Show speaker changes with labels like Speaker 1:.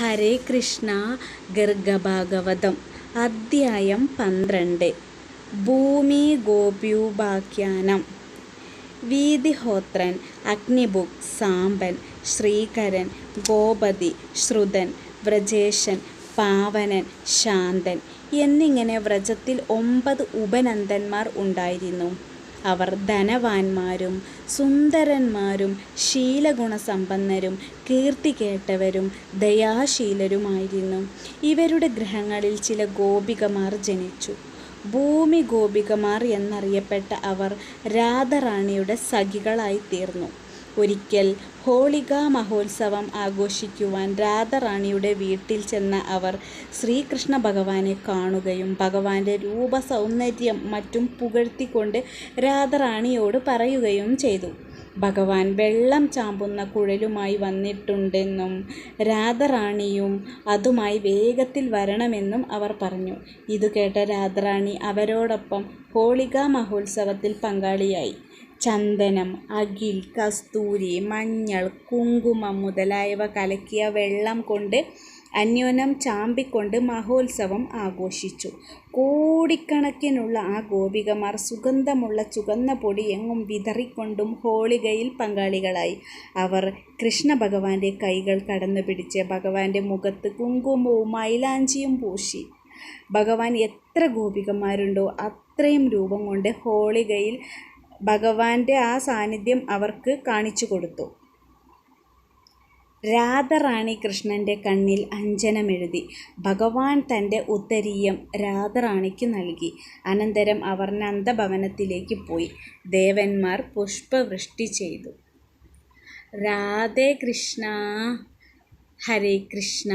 Speaker 1: ഹരേ കൃഷ്ണ ഗർഗഭാഗവതം അദ്ധ്യായം പന്ത്രണ്ട്. ഭൂമി ഗോപ്യൂപാഖ്യാനം വീതിഹോത്രൻ അഗ്നിബുക് സാമ്പൻ ശ്രീകരൻ ഗോപതി ശ്രുതൻ വ്രജേശൻ പാവനൻ ശാന്തൻ എന്നിങ്ങനെ വ്രജത്തിൽ ഒമ്പത് ഉപനന്ദന്മാർ ഉണ്ടായിരുന്നു. അവർ ധനവാന്മാരും സുന്ദരന്മാരും ശീലഗുണസമ്പന്നരും കീർത്തി കേട്ടവരും ദയാശീലരുമായിരുന്നു. ഇവരുടെ ഗ്രഹങ്ങളിൽ ചില ഗോപികമാർ ജനിച്ചു. ഭൂമി ഗോപികമാർ എന്നറിയപ്പെട്ട അവർ രാധറാണിയുടെ സഖികളായിത്തീർന്നു ഒരിക്കൽ ഹോളിക മഹോത്സവം ആഘോഷിക്കുവാൻ രാധറാണിയുടെ വീട്ടിൽ ചെന്ന അവർ ശ്രീകൃഷ്ണ ഭഗവാനെ കാണുകയും ഭഗവാന്റെ രൂപസൗന്ദര്യം മറ്റും പുകഴ്ത്തിക്കൊണ്ട് രാധറാണിയോട് പറയുകയും ചെയ്തു. ഭഗവാൻ വെള്ളം ചാമ്പുന്ന കുഴലുമായി വന്നിട്ടുണ്ടെന്നും രാധറാണിയും അതുമായി വേഗത്തിൽ വരണമെന്നും അവർ പറഞ്ഞു. ഇത് കേട്ട രാധറാണി അവരോടൊപ്പം ഹോളിക മഹോത്സവത്തിൽ പങ്കാളിയായി. ചന്ദനം അകിൽ കസ്തൂരി മഞ്ഞൾ കുങ്കുമം മുതലായവ കലക്കിയ വെള്ളം കൊണ്ട് അന്യോന്യം ചാമ്പിക്കൊണ്ട് മഹോത്സവം ആഘോഷിച്ചു. കോടിക്കണക്കിനുള്ള ആ ഗോപികമാർ സുഗന്ധമുള്ള ചുവന്ന പൊടി എങ്ങും വിതറിക്കൊണ്ടും ഹോളികയിൽ പങ്കാളികളായി. അവർ കൃഷ്ണ ഭഗവാന്റെ കൈകൾ കടന്നു പിടിച്ച് ഭഗവാന്റെ മുഖത്ത് കുങ്കുമവും മൈലാഞ്ചിയും പൂശി. ഭഗവാൻ എത്ര ഗോപികമാരുണ്ടോ അത്രയും രൂപം കൊണ്ട് ഹോളികയിൽ ഭഗവാന്റെ ആ സാന്നിധ്യം അവർക്ക് കാണിച്ചു കൊടുത്തു. രാധറാണി കൃഷ്ണന്റെ കണ്ണിൽ അഞ്ജനമെഴുതി. ഭഗവാൻ തന്റെ ഉത്തരീയം രാധറാണിക്ക് നൽകി. അനന്തരം അവർ നന്ദഭവനത്തിലേക്ക് പോയി. ദേവന്മാർ പുഷ്പവൃഷ്ടി ചെയ്തു. രാധേ കൃഷ്ണ ഹരേ കൃഷ്ണ.